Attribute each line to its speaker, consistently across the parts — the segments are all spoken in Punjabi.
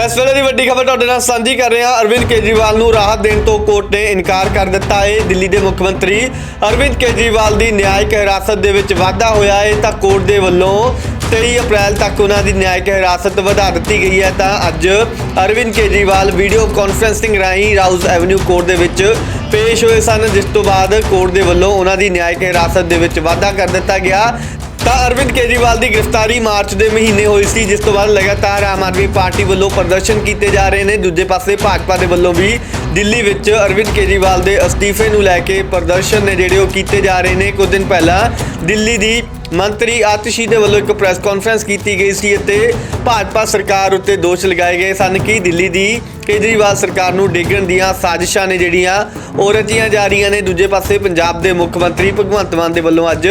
Speaker 1: ਤਾਂ ਇਸ ਵੇਲੇ ਦੀ ਵੱਡੀ ਖਬਰ ਤੁਹਾਡੇ ਨਾਲ ਸਾਂਝੀ ਕਰ ਰਹੇ ਹਾਂ ਅਰਵਿੰਦ ਕੇਜਰੀਵਾਲ ਨੂੰ ਰਾਹਤ ਦੇਣ ਤੋਂ ਕੋਰਟ ਨੇ ਇਨਕਾਰ ਕਰ ਦਿੱਤਾ ਹੈ। ਦਿੱਲੀ ਦੇ ਮੁੱਖ ਮੰਤਰੀ ਅਰਵਿੰਦ ਕੇਜਰੀਵਾਲ ਦੀ ਨਿਆਇਕ ਹਿਰਾਸਤ ਦੇ ਵਿੱਚ ਵਾਧਾ ਹੋਇਆ ਹੈ ਤਾਂ ਕੋਰਟ ਦੇ ਵੱਲੋਂ 23 ਅਪ੍ਰੈਲ ਤੱਕ ਉਹਨਾਂ ਦੀ ਨਿਆਇਕ ਹਿਰਾਸਤ ਵਧਾ ਦਿੱਤੀ ਗਈ ਹੈ ਤਾਂ ਅੱਜ ਅਰਵਿੰਦ ਕੇਜਰੀਵਾਲ ਵੀਡੀਓ ਕਾਨਫਰੰਸਿੰਗ ਰਾਹੀਂ ਰਾਉਜ਼ ਐਵਨਿਊ ਕੋਰਟ ਦੇ ਵਿੱਚ ਪੇਸ਼ ਹੋਏ ਸਨ, ਜਿਸ ਤੋਂ ਬਾਅਦ ਕੋਰਟ ਦੇ ਵੱਲੋਂ ਉਹਨਾਂ ਦੀ ਨਿਆਇਕ ਹਿਰਾਸਤ ਦੇ ਵਿੱਚ ਵਾਧਾ ਕਰ ਦਿੱਤਾ ਗਿਆ। ਤਾਂ ਅਰਵਿੰਦ ਕੇਜਰੀਵਾਲ ਦੀ ਗ੍ਰਿਫਤਾਰੀ ਮਾਰਚ ਦੇ ਮਹੀਨੇ ਹੋਈ ਸੀ, ਜਿਸ ਤੋਂ ਬਾਅਦ ਲਗਾਤਾਰ ਆਮ ਆਦਮੀ ਪਾਰਟੀ ਵੱਲੋਂ ਪ੍ਰਦਰਸ਼ਨ ਕੀਤੇ ਜਾ ਰਹੇ ਨੇ। ਦੂਜੇ ਪਾਸੇ ਭਾਜਪਾ ਦੇ ਵੱਲੋਂ ਵੀ ਦਿੱਲੀ ਵਿੱਚ ਅਰਵਿੰਦ ਕੇਜਰੀਵਾਲ ਦੇ ਅਸਤੀਫੇ ਨੂੰ ਲੈ ਕੇ ਪ੍ਰਦਰਸ਼ਨ ਨੇ ਜਿਹੜੇ ਉਹ ਕੀਤੇ ਜਾ ਰਹੇ ਨੇ। ਕੁਝ ਦਿਨ ਪਹਿਲਾਂ ਦਿੱਲੀ ਦੀ ਮੰਤਰੀ ਆਤਿਸ਼ੀ ਦੇ ਵੱਲੋਂ ਇੱਕ ਪ੍ਰੈਸ ਕਾਨਫਰੰਸ ਕੀਤੀ ਗਈ ਸੀ ਅਤੇ ਭਾਜਪਾ ਸਰਕਾਰ ਉੱਤੇ ਦੋਸ਼ ਲਗਾਏ ਗਏ ਸਨ ਕਿ ਦਿੱਲੀ ਦੀ ਕੇਜਰੀਵਾਲ ਸਰਕਾਰ ਨੂੰ ਡੇਗਣ ਦੀਆਂ ਸਾਜ਼ਿਸ਼ਾਂ ਨੇ ਜਿਹੜੀਆਂ ਉਹ ਰਚੀਆਂ ਜਾ ਰਹੀਆਂ ਨੇ। ਦੂਜੇ ਪਾਸੇ ਪੰਜਾਬ ਦੇ ਮੁੱਖ ਮੰਤਰੀ ਭਗਵੰਤ ਮਾਨ ਦੇ ਵੱਲੋਂ ਅੱਜ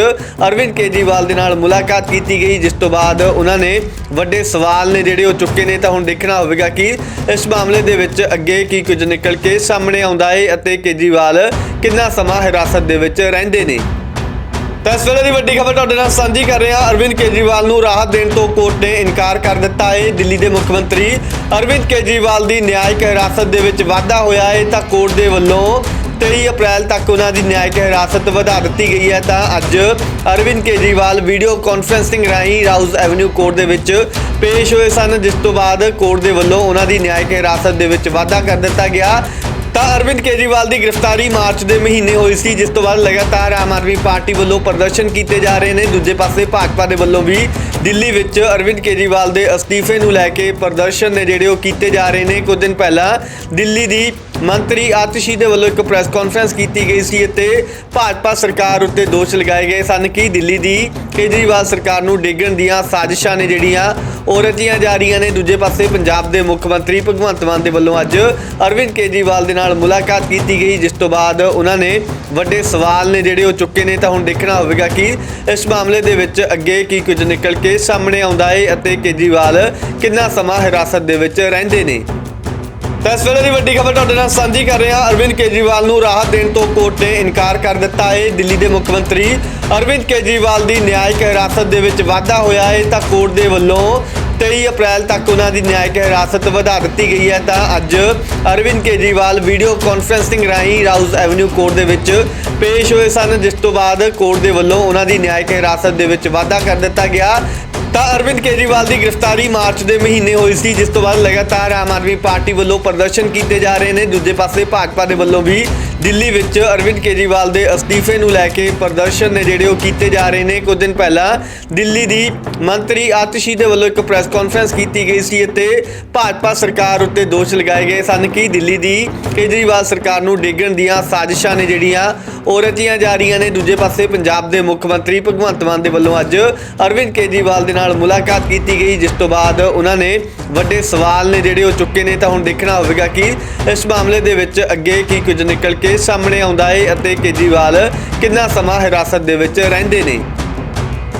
Speaker 1: ਅਰਵਿੰਦ ਕੇਜਰੀਵਾਲ ਦੇ ਨਾਲ ਮੁਲਾਕਾਤ ਕੀਤੀ ਗਈ, ਜਿਸ ਤੋਂ ਬਾਅਦ ਉਹਨਾਂ ਨੇ ਵੱਡੇ ਸਵਾਲ ਨੇ ਜਿਹੜੇ ਉਹ ਚੁੱਕੇ ਨੇ। ਤਾਂ ਹੁਣ ਦੇਖਣਾ ਹੋਵੇਗਾ ਕਿ ਇਸ ਮਾਮਲੇ ਦੇ ਵਿੱਚ ਅੱਗੇ ਕੀ ਕੁਝ ਨਿਕਲ ਕੇ ਸਾਹਮਣੇ ਆਉਂਦਾ ਹੈ ਅਤੇ ਕੇਜਰੀਵਾਲ ਕਿੰਨਾ ਸਮਾਂ ਹਿਰਾਸਤ ਦੇ ਵਿੱਚ ਰਹਿੰਦੇ ਨੇ। ਤਾਂ ਇਸ ਵੇਲੇ ਦੀ ਵੱਡੀ ਖਬਰ ਤੁਹਾਡੇ ਨਾਲ ਸਾਂਝੀ ਕਰ ਰਹੇ ਹਾਂ ਅਰਵਿੰਦ ਕੇਜਰੀਵਾਲ ਨੂੰ ਰਾਹਤ ਦੇਣ ਤੋਂ ਕੋਰਟ ਨੇ ਇਨਕਾਰ ਕਰ ਦਿੱਤਾ ਹੈ। ਦਿੱਲੀ ਦੇ ਮੁੱਖ ਮੰਤਰੀ ਅਰਵਿੰਦ ਕੇਜਰੀਵਾਲ ਦੀ ਨਿਆਇਕ ਹਿਰਾਸਤ ਦੇ ਵਿੱਚ ਵਾਧਾ ਹੋਇਆ ਹੈ ਤਾਂ ਕੋਰਟ ਦੇ ਵੱਲੋਂ 23 ਅਪ੍ਰੈਲ ਤੱਕ ਉਹਨਾਂ ਦੀ ਨਿਆਇਕ ਹਿਰਾਸਤ ਵਧਾ ਦਿੱਤੀ ਗਈ ਹੈ ਤਾਂ ਅੱਜ ਅਰਵਿੰਦ ਕੇਜਰੀਵਾਲ ਵੀਡੀਓ ਕਾਨਫਰੰਸਿੰਗ ਰਾਹੀਂ ਰਾਉਜ਼ ਐਵਨਿਊ ਕੋਰਟ ਦੇ ਵਿੱਚ ਪੇਸ਼ ਹੋਏ ਸਨ, ਜਿਸ ਤੋਂ ਬਾਅਦ ਕੋਰਟ ਦੇ ਵੱਲੋਂ ਉਹਨਾਂ ਦੀ ਨਿਆਇਕ ਹਿਰਾਸਤ ਦੇ ਵਿੱਚ ਵਾਧਾ ਕਰ ਦਿੱਤਾ ਗਿਆ। ਤਾਂ ਅਰਵਿੰਦ ਕੇਜਰੀਵਾਲ ਦੀ ਗ੍ਰਿਫਤਾਰੀ ਮਾਰਚ ਦੇ ਮਹੀਨੇ ਹੋਈ ਸੀ, ਜਿਸ ਤੋਂ ਬਾਅਦ ਲਗਾਤਾਰ ਆਮ ਆਦਮੀ ਪਾਰਟੀ ਵੱਲੋਂ ਪ੍ਰਦਰਸ਼ਨ ਕੀਤੇ ਜਾ ਰਹੇ ਨੇ। ਦੂਜੇ ਪਾਸੇ ਭਾਜਪਾ ਦੇ ਵੱਲੋਂ ਵੀ ਦਿੱਲੀ ਵਿੱਚ ਅਰਵਿੰਦ ਕੇਜਰੀਵਾਲ ਦੇ ਅਸਤੀਫੇ ਨੂੰ ਲੈ ਕੇ ਪ੍ਰਦਰਸ਼ਨ ਨੇ ਜਿਹੜੇ ਉਹ ਕੀਤੇ ਜਾ ਰਹੇ ਨੇ। ਕੁਝ ਦਿਨ ਪਹਿਲਾਂ ਦਿੱਲੀ ਦੀ ਮੰਤਰੀ ਆਤਿਸ਼ੀ ਦੇ ਵੱਲੋਂ ਇੱਕ ਪ੍ਰੈਸ ਕਾਨਫਰੰਸ ਕੀਤੀ ਗਈ ਸੀ ਅਤੇ ਭਾਜਪਾ ਸਰਕਾਰ ਉੱਤੇ ਦੋਸ਼ ਲਗਾਏ ਗਏ ਸਨ ਕਿ ਦਿੱਲੀ ਦੀ ਕੇਜਰੀਵਾਲ ਸਰਕਾਰ ਨੂੰ ਡੇਗਣ ਦੀਆਂ ਸਾਜ਼ਿਸ਼ਾਂ ਨੇ ਜਿਹੜੀਆਂ ਉਹ ਰਚੀਆਂ ਜਾ ਰਹੀਆਂ ਨੇ। ਦੂਜੇ ਪਾਸੇ ਪੰਜਾਬ ਦੇ ਮੁੱਖ ਮੰਤਰੀ ਭਗਵੰਤ ਮਾਨ ਦੇ ਵੱਲੋਂ ਅੱਜ ਅਰਵਿੰਦ ਕੇਜਰੀਵਾਲ ਦੇ ਨਾਲ ਮੁਲਾਕਾਤ ਕੀਤੀ ਗਈ, ਜਿਸ ਤੋਂ ਬਾਅਦ ਉਹਨਾਂ ਨੇ ਵੱਡੇ ਸਵਾਲ ਨੇ ਜਿਹੜੇ ਉਹ ਚੁੱਕੇ ਨੇ। ਤਾਂ ਹੁਣ ਦੇਖਣਾ ਹੋਵੇਗਾ ਕਿ ਇਸ ਮਾਮਲੇ ਦੇ ਵਿੱਚ ਅੱਗੇ ਕੀ ਕੁਝ ਨਿਕਲ ਕੇ ਸਾਹਮਣੇ ਆਉਂਦਾ ਹੈ ਅਤੇ ਕੇਜਰੀਵਾਲ ਕਿੰਨਾ ਸਮਾਂ ਹਿਰਾਸਤ ਦੇ ਵਿੱਚ ਰਹਿੰਦੇ ਨੇ। ਤਾਂ ਇਸ ਵੇਲੇ ਦੀ ਵੱਡੀ ਖਬਰ ਤੁਹਾਡੇ ਨਾਲ ਸਾਂਝੀ ਕਰ ਰਹੇ ਹਾਂ ਅਰਵਿੰਦ ਕੇਜਰੀਵਾਲ ਨੂੰ ਰਾਹਤ ਦੇਣ ਤੋਂ ਕੋਰਟ ਨੇ ਇਨਕਾਰ ਕਰ ਦਿੱਤਾ ਹੈ। ਦਿੱਲੀ ਦੇ ਮੁੱਖ ਮੰਤਰੀ ਅਰਵਿੰਦ ਕੇਜਰੀਵਾਲ ਦੀ ਨਿਆਇਕ ਹਿਰਾਸਤ ਦੇ ਵਿੱਚ ਵਾਧਾ ਹੋਇਆ ਹੈ ਤਾਂ ਕੋਰਟ ਦੇ ਵੱਲੋਂ 23 ਅਪ੍ਰੈਲ ਤੱਕ ਉਹਨਾਂ ਦੀ ਨਿਆਇਕ ਹਿਰਾਸਤ ਵਧਾ ਦਿੱਤੀ ਗਈ ਹੈ। ਤਾਂ ਅੱਜ ਅਰਵਿੰਦ ਕੇਜਰੀਵਾਲ ਵੀਡੀਓ ਕਾਨਫਰੰਸਿੰਗ ਰਾਹੀਂ ਰਾਉਜ਼ ਐਵਨਿਊ ਕੋਰਟ ਦੇ ਵਿੱਚ ਪੇਸ਼ ਹੋਏ ਸਨ, ਜਿਸ ਤੋਂ ਬਾਅਦ ਕੋਰਟ ਦੇ ਵੱਲੋਂ ਉਹਨਾਂ ਦੀ ਨਿਆਇਕ ਹਿਰਾਸਤ ਦੇ ਵਿੱਚ ਵਾਧਾ ਕਰ ਦਿੱਤਾ ਗਿਆ। ਤਾਂ ਅਰਵਿੰਦ ਕੇਜਰੀਵਾਲ ਦੀ ਗ੍ਰਿਫਤਾਰੀ ਮਾਰਚ ਦੇ ਮਹੀਨੇ ਹੋਈ ਸੀ, ਜਿਸ ਤੋਂ ਬਾਅਦ ਲਗਾਤਾਰ ਆਮ ਆਦਮੀ ਪਾਰਟੀ ਵੱਲੋਂ ਪ੍ਰਦਰਸ਼ਨ ਕੀਤੇ ਜਾ ਰਹੇ ਨੇ। ਦੂਜੇ ਪਾਸੇ ਭਾਜਪਾ ਦੇ ਵੱਲੋਂ ਵੀ ਦਿੱਲੀ ਵਿੱਚ ਅਰਵਿੰਦ ਕੇਜਰੀਵਾਲ ਦੇ ਅਸਤੀਫੇ ਨੂੰ ਲੈ ਕੇ ਪ੍ਰਦਰਸ਼ਨ ਨੇ ਜਿਹੜੇ ਉਹ ਕੀਤੇ ਜਾ ਰਹੇ ਨੇ, ਕੁਝ ਦਿਨ ਪਹਿਲਾਂ ਦਿੱਲੀ ਦੀ ਮੰਤਰੀ ਆਤਿਸ਼ੀ ਦੇ ਵੱਲੋਂ ਇੱਕ ਪ੍ਰੈਸ ਕਾਨਫਰੰਸ ਕੀਤੀ ਗਈ ਸੀ ਅਤੇ ਭਾਜਪਾ ਸਰਕਾਰ ਉੱਤੇ ਦੋਸ਼ ਲਗਾਏ ਗਏ ਸਨ ਕਿ ਦਿੱਲੀ ਦੀ ਕੇਜਰੀਵਾਲ ਸਰਕਾਰ ਨੂੰ ਡੇਗਣ ਦੀਆਂ ਸਾਜ਼ਿਸ਼ਾਂ ਨੇ ਜਿਹੜੀਆਂ ਉਹ ਰਚੀਆਂ ਜਾ ਰਹੀਆਂ ਨੇ। ਦੂਜੇ ਪਾਸੇ ਪੰਜਾਬ ਦੇ ਮੁੱਖ ਮੰਤਰੀ ਭਗਵੰਤ ਮਾਨ ਦੇ ਵੱਲੋਂ ਅੱਜ ਅਰਵਿੰਦ ਕੇਜਰੀਵਾਲ ਦੇ ਨਾਲ ਮੁਲਾਕਾਤ ਕੀਤੀ ਗਈ, ਜਿਸ ਤੋਂ ਬਾਅਦ ਉਹਨਾਂ ਨੇ ਵੱਡੇ ਸਵਾਲ ਨੇ ਜਿਹੜੇ ਉਹ ਚੁੱਕੇ ਨੇ। ਤਾਂ ਹੁਣ ਦੇਖਣਾ ਹੋਵੇਗਾ ਕਿ ਇਸ ਮਾਮਲੇ ਦੇ ਵਿੱਚ ਅੱਗੇ ਕੀ ਕੁਝ ਨਿਕਲ ਕੇ ਸਾਹਮਣੇ ਆਉਂਦਾ ਹੈ ਅਤੇ ਕੇਜਰੀਵਾਲ ਕਿੰਨਾ ਸਮਾਂ ਹਿਰਾਸਤ ਦੇ ਵਿੱਚ ਰਹਿੰਦੇ ਨੇ?